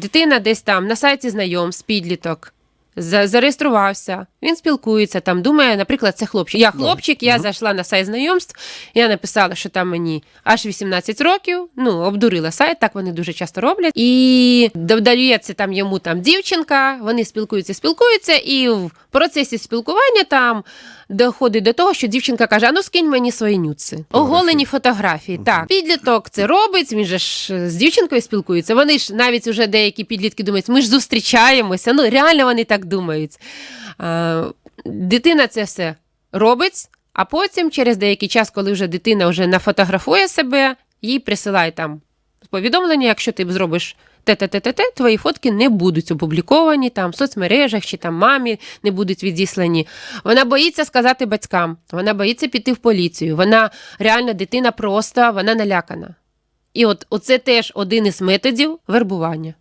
дитина десь там на сайті знайомств, підліток. за- Зареєструвався, він спілкується там, думає, наприклад, це хлопчик. Я хлопчик, я зайшла на сайт знайомств, я написала, що там мені аж 18 років, ну, обдурила сайт, так вони дуже часто роблять. І додається там йому там дівчинка, вони спілкуються, спілкуються, і в процесі спілкування там доходить до того, що дівчинка каже: а ну скинь мені свої нюци. Оголені фотографії. Так, підліток це робить, він же ж е, з дівчинкою спілкується. Вони ж навіть уже деякі підлітки думають, ми ж зустрічаємося. Ну реально вони так думають. Дитина це все робить, а потім, через деякий час, коли вже дитина вже нафотографує себе, їй присилає там повідомлення, якщо ти зробиш те-те-те-те, твої фотки не будуть опубліковані там в соцмережах чи там мамі не будуть відіслані. Вона боїться сказати батькам, вона боїться піти в поліцію. Вона реально дитина проста, вона налякана. І от оце теж один із методів вербування.